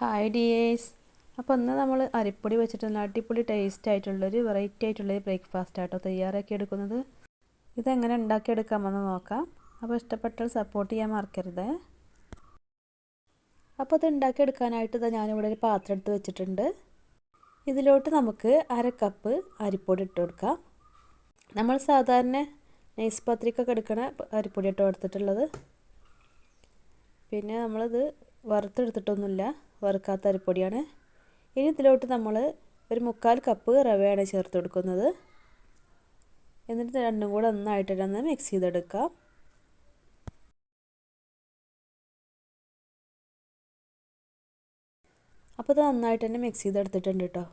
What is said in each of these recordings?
Hi dears അപ്പോൾ ഇന്ന് നമ്മൾ അരിപ്പൊടി വെച്ചിട്ട് നല്ല അടിപൊളി ടേസ്റ്റ് ആയിട്ടുള്ളൊരു വെറൈറ്റി ആയിട്ടുള്ളൊരു ബ്രേക്ക്ഫാസ്റ്റ് ആട്ടോ തയ്യാറാക്കി എടുക്കുന്നത്. ഇതെങ്ങനെ ഉണ്ടാക്കിയെടുക്കാമെന്ന് നോക്കാം. അപ്പോൾ ഇഷ്ടപ്പെട്ടാൽ സപ്പോർട്ട് ചെയ്യാൻ മറക്കരുത്. അപ്പോൾ ഇത് ഉണ്ടാക്കിയെടുക്കാനായിട്ട് ഇതാ ഞാനിവിടെ ഒരു പാത്രം എടുത്ത് വെച്ചിട്ടുണ്ട്. ഇതിലോട്ട് നമുക്ക് അര കപ്പ് അരിപ്പൊടി ഇട്ട് കൊടുക്കാം. നമ്മൾ സാധാരണ നൈസ് പത്രിക്കൊക്കെ എടുക്കണ അരിപ്പൊടി ഇട്ട് കൊടുത്തിട്ടുള്ളത് പിന്നെ നമ്മളിത് വറുത്തെടുത്തിട്ടൊന്നുമില്ല. വറുക്കാത്ത അരിപ്പൊടിയാണ്. ഇനി ഇതിലോട്ട് നമ്മൾ ഒരു മുക്കാൽ കപ്പ് റവയാണ് ചേർത്ത് കൊടുക്കുന്നത്. എന്നിട്ട് രണ്ടും കൂടെ നന്നായിട്ട് ഒന്ന് മിക്സ് ചെയ്തെടുക്കാം. അപ്പോൾ ഇത് നന്നായിട്ട് തന്നെ മിക്സ് ചെയ്തെടുത്തിട്ടുണ്ട് കേട്ടോ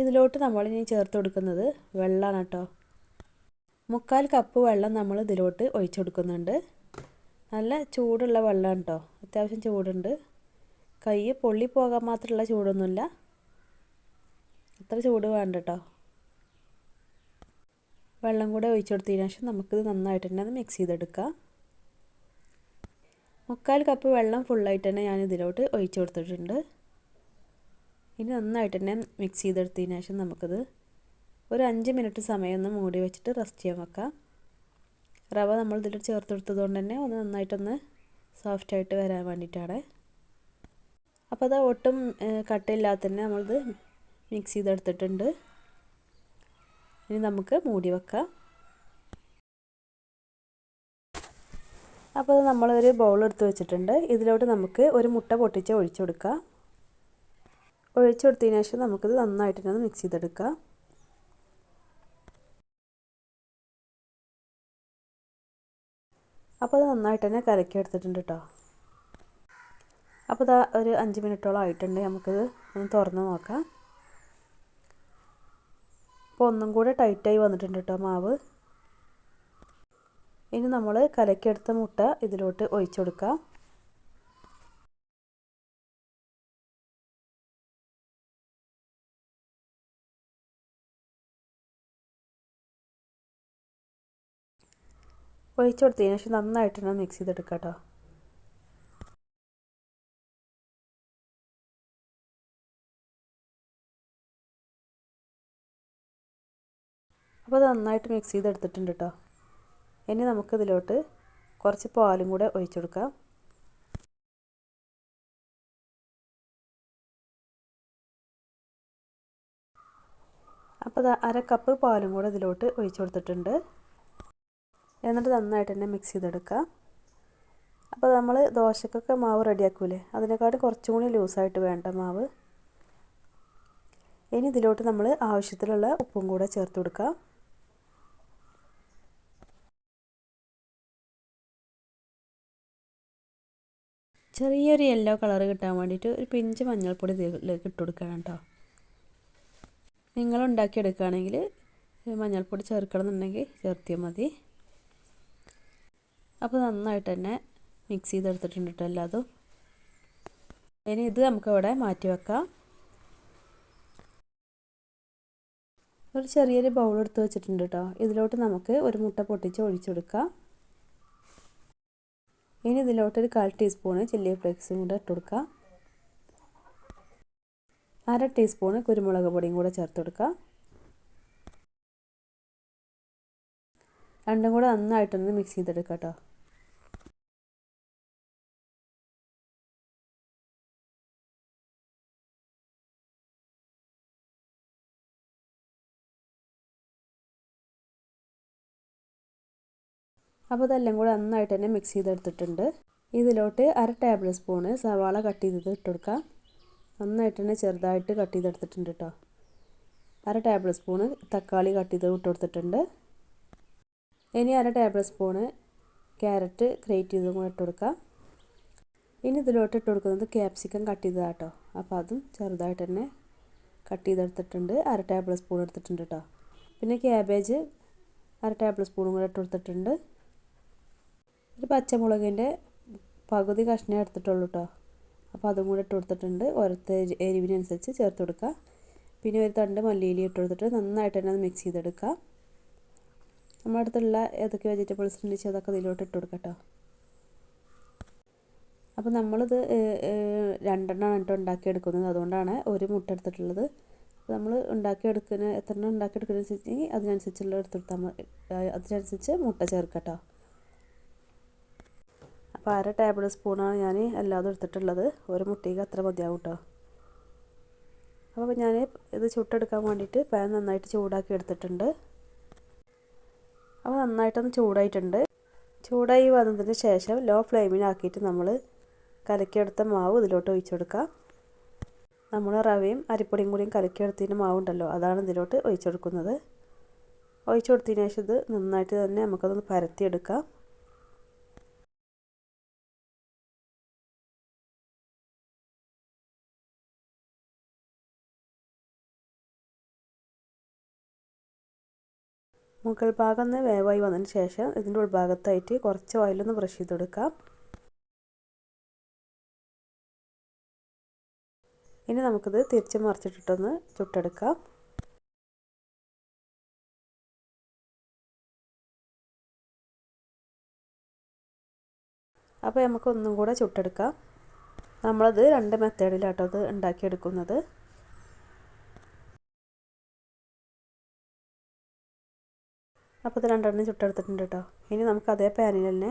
ഇതിലോട്ട് നമ്മൾ ഇനി ചേർത്ത് കൊടുക്കുന്നത് വെള്ളമാണ് കേട്ടോ മുക്കാൽ കപ്പ് വെള്ളം നമ്മൾ ഇതിലോട്ട് ഒഴിച്ചു കൊടുക്കുന്നുണ്ട്. നല്ല ചൂടുള്ള വെള്ളമാണ് കേട്ടോ അത്യാവശ്യം ചൂടുണ്ട്. കൈ പൊള്ളി പോകാൻ മാത്രമുള്ള ചൂടൊന്നുമില്ല. അത്ര ചൂട് വേണ്ട കേട്ടോ വെള്ളം കൂടെ ഒഴിച്ചു കൊടുത്തതിന് ശേഷം നമുക്കിത് നന്നായിട്ട് തന്നെ അത് മിക്സ് ചെയ്തെടുക്കാം. മുക്കാൽ കപ്പ് വെള്ളം ഫുള്ളായിട്ട് തന്നെ ഞാൻ ഇതിലോട്ട് ഒഴിച്ചു കൊടുത്തിട്ടുണ്ട്. ഇനി നന്നായിട്ട് തന്നെ മിക്സ് ചെയ്തെടുത്തതിന് ശേഷം നമുക്കിത് ഒരു അഞ്ച് മിനിറ്റ് സമയം ഒന്ന് മൂടി വെച്ചിട്ട് റെസ്റ്റ് ചെയ്യാൻ വെക്കാം. റവ നമ്മൾ ഇതിൽ ചേർത്ത് കൊടുത്തത് കൊണ്ട് തന്നെ ഒന്ന് നന്നായിട്ടൊന്ന് സോഫ്റ്റായിട്ട് വരാൻ വേണ്ടിയിട്ടാണ്. അപ്പോൾ അത് ഒട്ടും കട്ടയില്ലാതെ തന്നെ നമ്മളത് മിക്സ് ചെയ്തെടുത്തിട്ടുണ്ട്. ഇനി നമുക്ക് മൂടി വെക്കാം. അപ്പോൾ നമ്മളൊരു ബൗൾ എടുത്ത് വെച്ചിട്ടുണ്ട്. ഇതിലോട്ട് നമുക്ക് ഒരു മുട്ട പൊട്ടിച്ച് ഒഴിച്ചു കൊടുക്കാം. ഒഴിച്ചു കൊടുത്തതിന് ശേഷം നമുക്കിത് നന്നായിട്ട് തന്നെ മിക്സ് ചെയ്തെടുക്കാം. അപ്പോൾ അത് നന്നായിട്ട് തന്നെ കലക്കി എടുത്തിട്ടുണ്ട് കേട്ടോ അപ്പോൾ ഇതാ ഒരു അഞ്ച് മിനിറ്റോളം ആയിട്ടുണ്ട്. നമുക്കിത് ഒന്ന് തുറന്ന് നോക്കാം. അപ്പോൾ ഒന്നും കൂടെ ടൈറ്റായി വന്നിട്ടുണ്ട് കേട്ടോ മാവ്. ഇനി നമ്മൾ കലക്കിയെടുത്ത മുട്ട ഇതിലോട്ട് ഒഴിച്ചു കൊടുക്കാം. ഒഴിച്ചു കൊടുത്തതിന് ശേഷം നന്നായിട്ട് തന്നെ മിക്സ് ചെയ്തെടുക്കാം കേട്ടോ അപ്പോൾ അത് നന്നായിട്ട് മിക്സ് ചെയ്തെടുത്തിട്ടുണ്ട് കേട്ടോ ഇനി നമുക്കിതിലോട്ട് കുറച്ച് പാലും കൂടെ ഒഴിച്ചു കൊടുക്കാം. അപ്പോൾ അര കപ്പ് പാലും കൂടെ ഇതിലോട്ട് ഒഴിച്ചു കൊടുത്തിട്ടുണ്ട്. എന്നിട്ട് നന്നായിട്ട് തന്നെ മിക്സ് ചെയ്തെടുക്കാം അപ്പോൾ നമ്മൾ ദോശക്കൊക്കെ മാവ് റെഡിയാക്കൂലേ? അതിനെക്കാട്ടും കുറച്ചും കൂടി ലൂസായിട്ട് വേണ്ട മാവ്. ഇനി ഇതിലോട്ട് നമ്മൾ ആവശ്യത്തിലുള്ള ഉപ്പും കൂടെ ചേർത്ത് കൊടുക്കാം. ചെറിയൊരു യെല്ലോ കളർ കിട്ടാൻ വേണ്ടിയിട്ട് ഒരു പിഞ്ച് മഞ്ഞൾപ്പൊടി ഇതിലേക്ക് ഇട്ട് കൊടുക്കണം കേട്ടോ നിങ്ങൾ ഉണ്ടാക്കിയെടുക്കുകയാണെങ്കിൽ മഞ്ഞൾപ്പൊടി ചേർക്കണം എന്നുണ്ടെങ്കിൽ ചേർത്തിയാൽ മതി. അപ്പോൾ നന്നായിട്ട് തന്നെ മിക്സ് ചെയ്തെടുത്തിട്ടുണ്ട് കേട്ടോ എല്ലാതും. ഇനി ഇത് നമുക്കിവിടെ മാറ്റി വെക്കാം. ഒരു ചെറിയൊരു ബൗൾ എടുത്ത് വെച്ചിട്ടുണ്ട് കേട്ടോ ഇതിലോട്ട് നമുക്ക് ഒരു മുട്ട പൊട്ടിച്ച് ഒഴിച്ചെടുക്കാം. ഇനി ഇതിലോട്ടൊരു കാൽ ടീസ്പൂണ് ചില്ലി ഫ്ലേക്സും കൂടെ ഇട്ട് കൊടുക്കുക. അര ടീസ്പൂണ് കുരുമുളക് പൊടിയും കൂടെ ചേർത്ത് കൊടുക്കുക. രണ്ടും കൂടെ നന്നായിട്ടൊന്ന് മിക്സ് ചെയ്തെടുക്കാം കേട്ടോ. അപ്പോൾ ഇതെല്ലാം കൂടെ നന്നായിട്ട് തന്നെ മിക്സ് ചെയ്തെടുത്തിട്ടുണ്ട്. ഇതിലോട്ട് അര ടേബിൾ സ്പൂണ് സവാള കട്ട് ചെയ്തത് ഇട്ട് കൊടുക്കുക നന്നായിട്ട് തന്നെ ചെറുതായിട്ട് കട്ട് ചെയ്തെടുത്തിട്ടുണ്ട് കേട്ടോ. അര ടേബിൾ സ്പൂണ് തക്കാളി കട്ട് ചെയ്ത് ഇട്ട് കൊടുത്തിട്ടുണ്ട്. ഇനി അര ടേബിൾ സ്പൂണ് ക്യാരറ്റ് ഗ്രേറ്റ് ചെയ്തതും കൂടെ ഇട്ട് കൊടുക്കുക ഇനി ഇതിലോട്ട് ഇട്ട് കൊടുക്കുന്നത് ക്യാപ്സിക്കം കട്ട് ചെയ്തതാണ് കേട്ടോ. അപ്പോൾ അതും ചെറുതായിട്ട് തന്നെ കട്ട് ചെയ്തെടുത്തിട്ടുണ്ട്. അര ടേബിൾ സ്പൂൺ എടുത്തിട്ടുണ്ട് കേട്ടോ. പിന്നെ ക്യാബേജ് അര ടേബിൾ സ്പൂണും കൂടെ ഇട്ട് കൊടുത്തിട്ടുണ്ട്. ഒരു പച്ചമുളകിന്റെ പകുതി കഷ്ണം എടുത്തിട്ടുള്ളൂ കേട്ടോ അപ്പോൾ അതും കൂടെ ഇട്ട് കൊടുത്തിട്ടുണ്ട്. ഓരോരുത്തർ എരിവിനനുസരിച്ച് ചേർത്ത് കൊടുക്കുക. പിന്നെ ഒരു തണ്ട് മല്ലിയിലി ഇട്ട് കൊടുത്തിട്ട് നന്നായിട്ട് തന്നെ അത് മിക്സ് ചെയ്തെടുക്കുക. നമ്മുടെ അടുത്തുള്ള ഏതൊക്കെ വെജിറ്റബിൾസ് ഉണ്ടെങ്കിൽ അതൊക്കെ ഇതിലോട്ട് ഇട്ട് കൊടുക്കാം കേട്ടോ അപ്പോൾ നമ്മളിത് രണ്ടെണ്ണമാണ് കേട്ടോ ഉണ്ടാക്കിയെടുക്കുന്നത്. അതുകൊണ്ടാണ് ഒരു മുട്ട എടുത്തിട്ടുള്ളത്. അപ്പോൾ നമ്മൾ ഉണ്ടാക്കിയെടുക്കുന്ന എത്ര എണ്ണം ഉണ്ടാക്കിയെടുക്കുന്നതനുസരിച്ച് അതിനനുസരിച്ചുള്ള എടുത്തെടുത്താൽ അതിനനുസരിച്ച് മുട്ട ചേർക്കട്ടോ അപ്പോൾ അര ടേബിൾ സ്പൂണാണ് ഞാൻ എല്ലാതും എടുത്തിട്ടുള്ളത്. ഒരു മുട്ടയ്ക്ക് അത്ര മതിയാവും കേട്ടോ അപ്പോൾ ഞാൻ ഇത് ചുട്ടെടുക്കാൻ വേണ്ടിയിട്ട് പാൻ നന്നായിട്ട് ചൂടാക്കി എടുത്തിട്ടുണ്ട്. അപ്പോൾ നന്നായിട്ടൊന്ന് ചൂടായിട്ടുണ്ട്. ചൂടായി വന്നതിന് ശേഷം ലോ ഫ്ലെയിമിലാക്കിയിട്ട് നമ്മൾ കലക്കിയെടുത്ത മാവ് ഇതിലോട്ട് ഒഴിച്ചു കൊടുക്കാം. നമ്മൾ റവയും അരിപ്പൊടിയും കൂടിയും കലക്കിയെടുത്തതിന് മാവുണ്ടല്ലോ അതാണ് ഇതിലോട്ട് ഒഴിച്ചു കൊടുക്കുന്നത്. ഒഴിച്ചു കൊടുത്തതിന് ശേഷം ഇത് നന്നായിട്ട് തന്നെ നമുക്കതൊന്ന് പരത്തിയെടുക്കാം. മുകൾ ഭാഗം ഒന്ന് വേവായി വന്നതിന് ശേഷം ഇതിന്റെ ഉൾഭാഗത്തായിട്ട് കുറച്ച് ഓയിലൊന്ന് ബ്രഷ് ചെയ്ത് കൊടുക്കാം ഇനി നമുക്കിത് തിരിച്ച് മറിച്ചിട്ടിട്ടൊന്ന് ചുട്ടെടുക്കാം. അപ്പോൾ നമുക്ക് ഒന്നും കൂടെ ചുട്ടെടുക്കാം. നമ്മളത് രണ്ട് മെത്തേഡിലാട്ടോ അത് ഉണ്ടാക്കിയെടുക്കുന്നത്. അപ്പോൾ ഇത് രണ്ടെണ്ണം ചുട്ടെടുത്തിട്ടുണ്ട് കേട്ടോ ഇനി നമുക്ക് അതേ പാനിൽ തന്നെ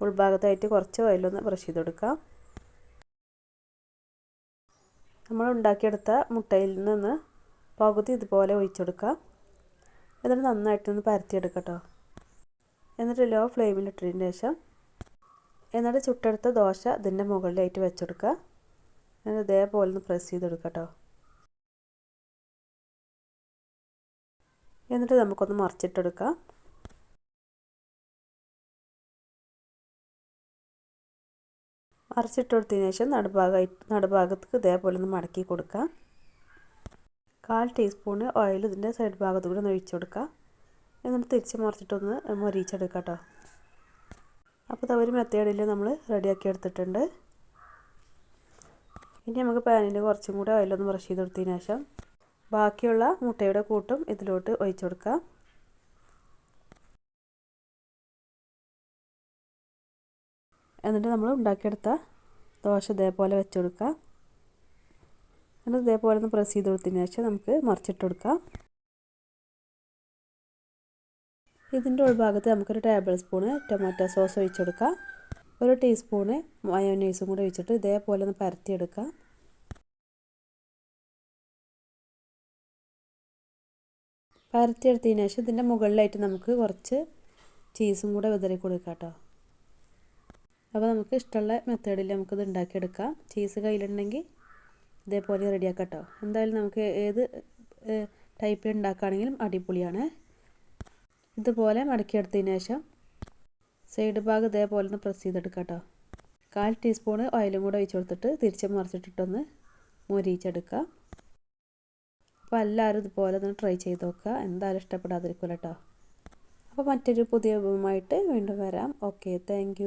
ഉൾഭാഗത്തായിട്ട് കുറച്ച് ഓയിലൊന്ന് ബ്രഷ് ചെയ്ത് കൊടുക്കാം. നമ്മൾ ഉണ്ടാക്കിയെടുത്ത മുട്ടയിൽ നിന്ന് പകുതി ഇതുപോലെ ഒഴിച്ചെടുക്കാം എന്നിട്ട് നന്നായിട്ടൊന്ന് പരത്തിയെടുക്കാം കേട്ടോ എന്നിട്ട് ലോ ഫ്ലെയിമിലിട്ടതിന് ശേഷം എന്നിട്ട് ചുട്ടെടുത്ത ദോശ ഇതിന്റെ മുകളിലായിട്ട് വെച്ചെടുക്കുക എന്നിട്ട് ഇതേപോലെ ഒന്ന് പ്രസ് ചെയ്തെടുക്കാം കേട്ടോ എന്നിട്ട് നമുക്കൊന്ന് മറിച്ചിട്ടെടുക്കാം. മറിച്ചിട്ടെടുത്തതിന് ശേഷം നടുഭാഗമായി നടുഭാഗത്തേക്ക് ഇതേപോലെ ഒന്ന് മടക്കി കൊടുക്കാം കാൽ ടീസ്പൂണ് ഓയിൽ ഇതിന്റെ സൈഡ് ഭാഗത്ത് കൂടെ ഒന്ന് ഒഴിച്ചു കൊടുക്കുക. എന്നിട്ട് തിരിച്ച് മറിച്ചിട്ടൊന്ന് മൊരിച്ചെടുക്കുക കേട്ടോ. അപ്പോൾ ഒരു മെത്തേഡിൽ നമ്മൾ റെഡിയാക്കി എടുത്തിട്ടുണ്ട്. ഇനി നമുക്ക് പാനിൽ കുറച്ചും കൂടെ ഓയിലൊന്ന് ബ്രഷ് ചെയ്തെടുത്തതിന് ശേഷം ബാക്കിയുള്ള മുട്ടയുടെ കൂട്ടും ഇതിലോട്ട് ഒഴിച്ചു കൊടുക്കുക. എന്നിട്ട് നമ്മൾ ഉണ്ടാക്കിയെടുത്ത ദോശ ഇതേപോലെ വെച്ച് കൊടുക്കാം എന്നിട്ട് ഇതേപോലെ ഒന്ന് പ്രസ് ചെയ്ത് കൊടുത്തതിന് ശേഷം നമുക്ക് മറിച്ചിട്ട് കൊടുക്കാം ഇതിന്റെ ഉൾഭാഗത്ത് നമുക്കൊരു ടേബിൾ സ്പൂണ് ടൊമാറ്റോ സോസ് ഒഴിച്ചു കൊടുക്കാം ഒരു ടീസ്പൂണ് മയോനൈസും കൂടെ ഒഴിച്ചിട്ട് ഇതേപോലെ ഒന്ന് പരത്തിയെടുക്കാം പരത്തിയെടുത്തതിന് ശേഷം ഇതിന്റെ മുകളിലായിട്ട് നമുക്ക് കുറച്ച് ചീസും കൂടെ വിതറി കൊടുക്കാം കേട്ടോ. അപ്പോൾ നമുക്ക് ഇഷ്ടമുള്ള മെത്തേഡിൽ നമുക്കിത് ഉണ്ടാക്കിയെടുക്കാം. ചീസ് കയ്യിലുണ്ടെങ്കിൽ ഇതേപോലെ റെഡിയാക്കാം കേട്ടോ. എന്തായാലും നമുക്ക് ഏത് ടൈപ്പിൽ ഉണ്ടാക്കുകയാണെങ്കിലും അടിപൊളിയാണ്. ഇതുപോലെ മടക്കിയെടുത്തതിന് ശേഷം സൈഡ് ഭാഗം ഇതേപോലെ ഒന്ന് പ്രസ് ചെയ്തെടുക്കാം കേട്ടോ. കാൽ ടീസ്പൂണ് ഓയിലും കൂടെ ഒഴിച്ച് കൊടുത്തിട്ട് തിരിച്ച് മറിച്ചിട്ടിട്ടൊന്ന് മൊരിച്ചെടുക്കാം അപ്പോൾ എല്ലാവരും ഇതുപോലെ ഒന്ന് ട്രൈ ചെയ്ത് നോക്കുക. എന്തായാലും ഇഷ്ടപ്പെടാതിരിക്കില്ല കേട്ടോ അപ്പോൾ മറ്റൊരു പുതിയ വിഭവമായിട്ട് വീണ്ടും വരാം. Okay thank